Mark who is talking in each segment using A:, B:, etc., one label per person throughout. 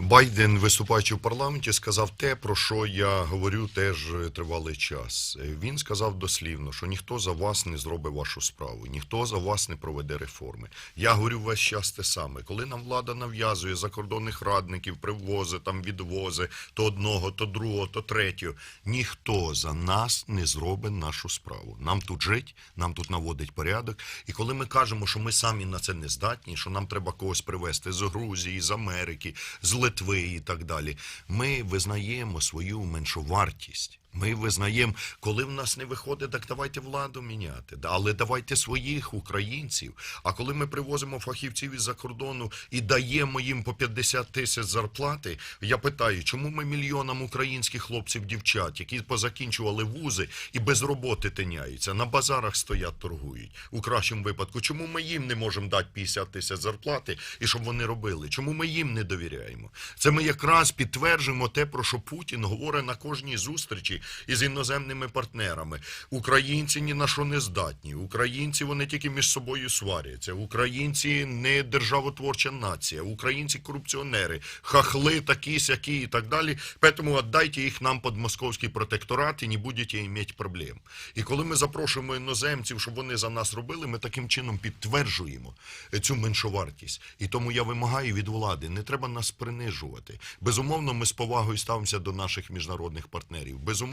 A: Байден, виступаючи в парламенті, сказав те, про що я говорю теж тривалий час. Він сказав дослівно, що ніхто за вас не зробить вашу справу, ніхто за вас не проведе реформи. Я говорю весь час те саме. Коли нам влада нав'язує закордонних радників, привози, там відвози то одного, то другого, то третього, ніхто за нас не зробить нашу справу. Нам тут жить, нам тут наводить порядок. І коли ми кажемо, що ми самі на це не здатні, що нам треба когось привезти з Грузії, з Америки, з Литви і так далі, ми визнаємо свою меншовартість. Ми визнаємо, коли в нас не виходить, так давайте владу міняти. Але давайте своїх українців. А коли ми привозимо фахівців із-за кордону і даємо їм по 50 тисяч зарплати, я питаю, чому ми мільйонам українських хлопців, дівчат, які позакінчували вузи і без роботи тиняються, на базарах стоять, торгують у кращому випадку. Чому ми їм не можемо дати 50 тисяч зарплати і щоб вони робили? Чому ми їм не довіряємо? Це ми якраз підтверджуємо те, про що Путін говорить на кожній зустрічі із іноземними партнерами. Українці ні на що не здатні. Українці вони тільки між собою сваряться. Українці не державотворча нація. Українці корупціонери, хахли такі, сякі і так далі. Поэтому віддайте їх нам під московський протекторат і не будете мати проблем. І коли ми запрошуємо іноземців, щоб вони за нас робили, ми таким чином підтверджуємо цю меншовартість. І тому я вимагаю від влади, не треба нас принижувати. Безумовно, ми з повагою ставимося до наших міжнародних партнерів. Безумовно,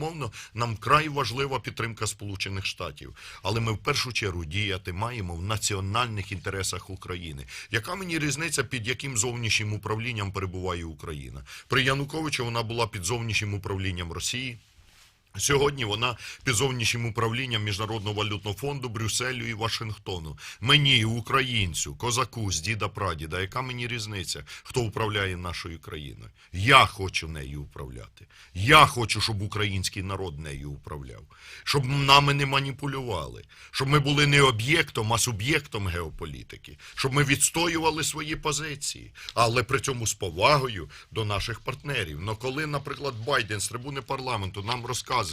A: нам край важлива підтримка Сполучених Штатів. Але ми в першу чергу діяти маємо в національних інтересах України. Яка мені різниця, під яким зовнішнім управлінням перебуває Україна? При Януковичу вона була під зовнішнім управлінням Росії. Сьогодні вона під зовнішнім управлінням Міжнародного валютного фонду, Брюсселю і Вашингтону. Мені, українцю, козаку з діда прадіда, яка мені різниця, хто управляє нашою країною? Я хочу нею управляти. Я хочу, щоб український народ нею управляв, щоб нами не маніпулювали, щоб ми були не об'єктом, а суб'єктом геополітики, щоб ми відстоювали свої позиції, але при цьому з повагою до наших партнерів. Но коли, наприклад, Байден з трибуни парламенту нам розказує,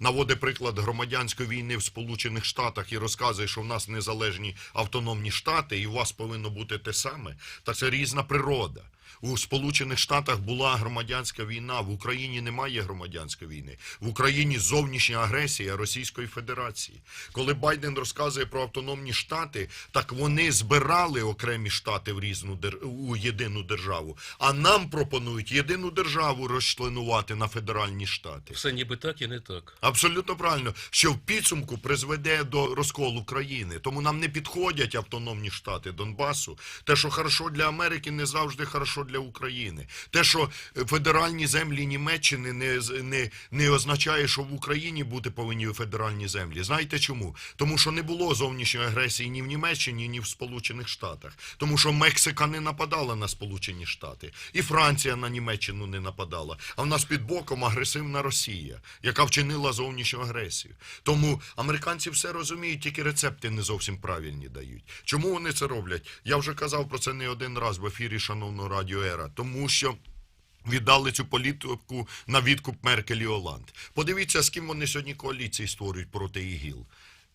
A: наводить приклад громадянської війни в Сполучених Штатах і розказує, що в нас незалежні автономні штати, і у вас повинно бути те саме, та це різна природа. У Сполучених Штатах була громадянська війна, в Україні немає громадянської війни. В Україні зовнішня агресія Російської Федерації. Коли Байден розказує про автономні штати, так вони збирали окремі штати в різну у єдину державу. А нам пропонують єдину державу розчленувати на федеральні штати.
B: Все ніби так і не так.
A: Абсолютно правильно, що в підсумку призведе до розколу країни. Тому нам не підходять автономні штати Донбасу. Те, що хорошо для Америки, не завжди хорошо для України. Те, що е, федеральні землі Німеччини не, не, не означає, що в Україні бути повинні федеральні землі. Знаєте чому? Тому що не було зовнішньої агресії ні в Німеччині, ні в Сполучених Штатах. Тому що Мексика не нападала на Сполучені Штати, і Франція на Німеччину не нападала. А в нас під боком агресивна Росія, яка вчинила зовнішню агресію. Тому американці все розуміють, тільки рецепти не зовсім правильні дають. Чому вони це роблять? Я вже казав про це не один раз в ефірі шановного радіо Ера. Тому що. Віддали цю політику на відкуп Меркель і Оланд. Подивіться, з ким вони сьогодні коаліції створюють проти ІГІЛ.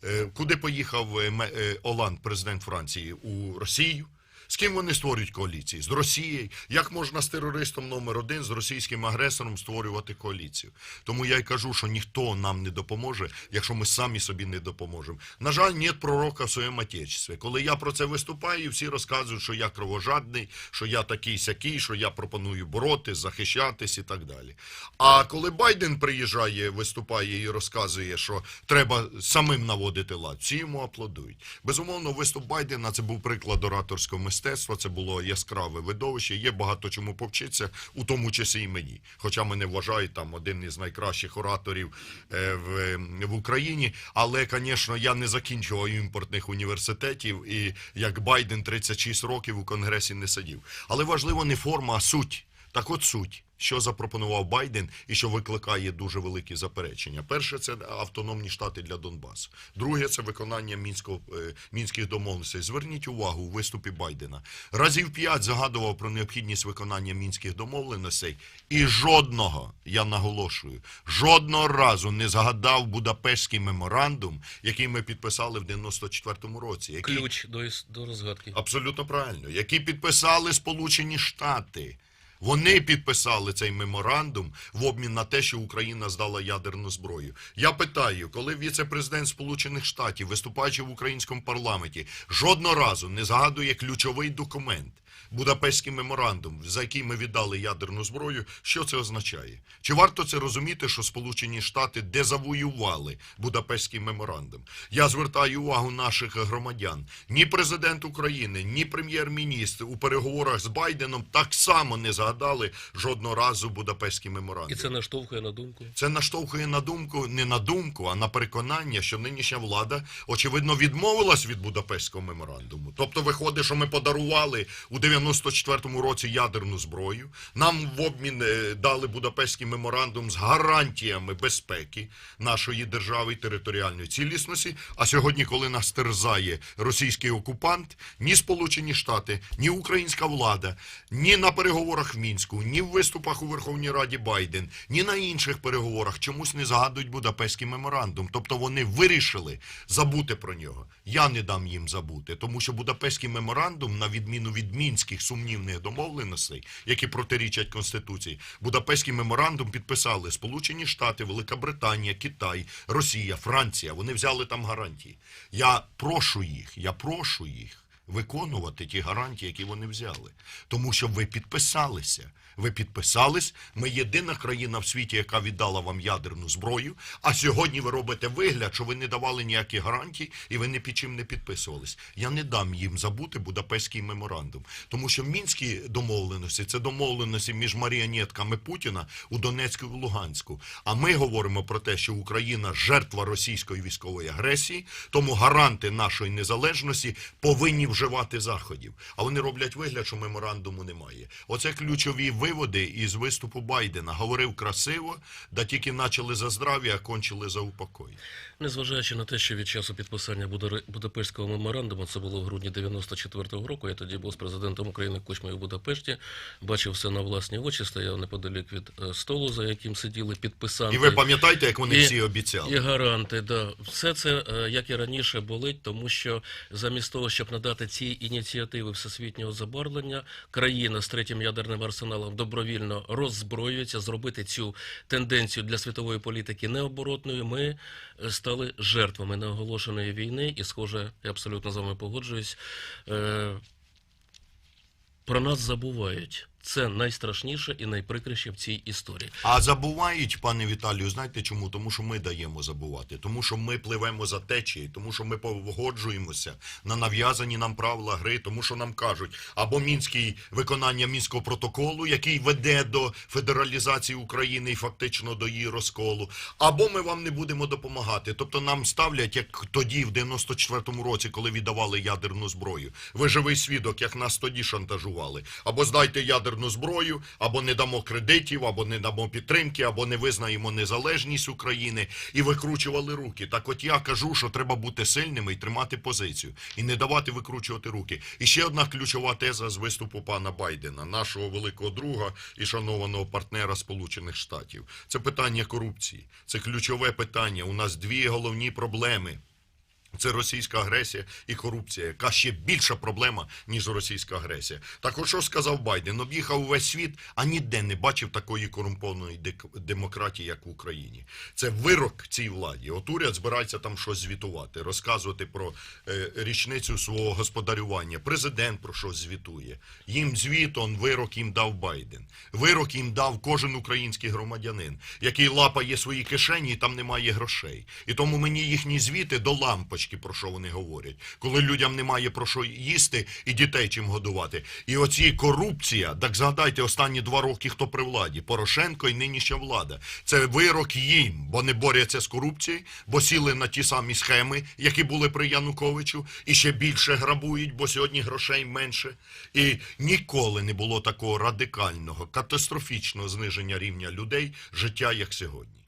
A: Е, Куди поїхав е, е, Оланд, президент Франції? У Росію? З ким вони створюють коаліції? З Росією. Як можна з терористом номер один, з російським агресором створювати коаліцію? Тому я й кажу, що ніхто нам не допоможе, якщо ми самі собі не допоможемо. На жаль, нет пророка в своєму отечестві. Коли я про це виступаю, всі розказують, що я кровожадний, що я такий сякий, що я пропоную боротись, захищатись і так далі. А коли Байден приїжджає, виступає і розказує, що треба самим наводити лад, всі йому аплодують. Безумовно, виступ Байдена це був приклад ораторського мистецтва, це було яскраве видовище. Є багато чому повчитися, у тому числі і мені. Хоча мене вважають там один із найкращих ораторів е, в, в Україні. Але, звісно, я не закінчував імпортних університетів, і як Байден 36 років у Конгресі не сидів. Але важливо не форма, а суть. Так от суть. Що запропонував Байден і що викликає дуже великі заперечення. Перше це автономні штати для Донбасу. Друге це виконання мінського е, мінських домовленостей. Зверніть увагу у виступі Байдена. Разів п'ять загадував про необхідність виконання мінських домовленостей, і жодного, я наголошую, жодного разу не згадав Будапештський меморандум, який ми підписали в 94-му році. Який
B: Ключ до, до розгадки.
A: Абсолютно правильно. Які підписали Сполучені Штати. Вони підписали цей меморандум в обмін на те, що Україна здала ядерну зброю. Я питаю, коли віце-президент Сполучених Штатів, виступаючи в українському парламенті, жодного разу не згадує ключовий документ. Будапештський меморандум, за який ми віддали ядерну зброю, що це означає? Чи варто це розуміти, що Сполучені Штати дезавоювали Будапештський меморандум? Я звертаю увагу наших громадян. Ні президент України, ні прем'єр-міністр у переговорах з Байденом так само не згадали жодного разу Будапештський меморандум.
B: І це наштовхує на думку.
A: Це наштовхує на думку не на думку, а на переконання, що нинішня влада очевидно відмовилась від Будапештського меморандуму. Тобто виходить, що ми подарували у 94-му році ядерну зброю. Нам в обмін е, дали Будапештський меморандум з гарантіями безпеки нашої держави і територіальної цілісності. А сьогодні, коли нас терзає російський окупант, ні Сполучені Штати, ні українська влада, ні на переговорах в мінську, ні в виступах у Верховній Раді Байден, ні на інших переговорах чомусь не згадують Будапештський меморандум. Тобто вони вирішили забути про нього. Я не дам їм забути, тому що Будапештський меморандум, на відміну від мінських сумнівних домовленостей, які протирічать Конституції, Будапештський меморандум підписали Сполучені Штати, Велика Британія, Китай, Росія, Франція. Вони взяли там гарантії. Я прошу їх, я прошу їх виконувати ті гарантії, які вони взяли. Тому що ви підписалися. Ви підписались. Ми єдина країна в світі, яка віддала вам ядерну зброю. А сьогодні ви робите вигляд, що ви не давали ніякі гарантії і ви ні під чим не підписувались. Я не дам їм забути Будапештський меморандум, тому що мінські домовленості це домовленості між маріонетками Путіна у Донецьку і Луганську. А ми говоримо про те, що Україна жертва російської військової агресії, тому гаранти нашої незалежності повинні вживати заходів. А вони роблять вигляд, що меморандуму немає. Оце ключові виводи із виступу Байдена. Говорив красиво, да тільки почали за здрав'я, а кончили за упокой.
B: Незважаючи на те, що від часу підписання Будапештського меморандуму, це було в грудні 94-го року, я тоді був з президентом України Кучмою в Будапешті, бачив все на власні очі, стояв неподалік від е, столу, за яким сиділи підписанти.
A: І ви пам'ятаєте, як вони
B: І-
A: всі обіцяли?
B: І гаранти, да. Все це, е, як і раніше, болить, тому що замість того, щоб надати ці ініціативи всесвітнього забарвлення, країна з третім ядерним арсеналом добровільно роззброюється, зробити цю тенденцію для світової політики необоротною. Ми е, стали жертвами неоголошеної війни, і, схоже, я абсолютно з вами погоджуюсь. Е, про нас забувають. Це найстрашніше і найприкрище в цій історії.
A: А забувають, пане Віталію, знаєте чому? Тому що ми даємо забувати, тому що ми пливемо за течією, тому що ми погоджуємося на нав'язані нам правила гри, тому що нам кажуть або мінський виконання мінського протоколу, який веде до федералізації України і фактично до її розколу, або ми вам не будемо допомагати. Тобто нам ставлять, як тоді, в 94-му році, коли віддавали ядерну зброю. Ви живий свідок, як нас тоді шантажували. Або здайте ядерну зброю, або не дамо кредитів, або не дамо підтримки, або не визнаємо незалежність України і викручували руки. Так от я кажу, що треба бути сильними і тримати позицію, і не давати викручувати руки. І ще одна ключова теза з виступу пана Байдена, нашого великого друга і шанованого партнера Сполучених Штатів. Це питання корупції. Це ключове питання. У нас дві головні проблеми. Це російська агресія і корупція, яка ще більша проблема, ніж російська агресія. Так от що сказав Байден? Об'їхав увесь світ, а ніде не бачив такої корумпованої демократії, як в Україні. Це вирок цій владі. От уряд збирається там щось звітувати, розказувати про е, річницю свого господарювання. Президент про щось звітує. Їм звіт, он вирок їм дав Байден. Вирок їм дав кожен український громадянин, який лапає свої кишені, і там немає грошей. І тому мені їхні звіти до лампочки, про що вони говорять, коли людям немає про що їсти і дітей чим годувати. І оці корупція, так згадайте останні два роки, хто при владі, Порошенко і нинішня влада. Це вирок їм, бо не борються з корупцією, бо сіли на ті самі схеми, які були при Януковичу, і ще більше грабують, бо сьогодні грошей менше. І ніколи не було такого радикального, катастрофічного зниження рівня людей життя, як сьогодні.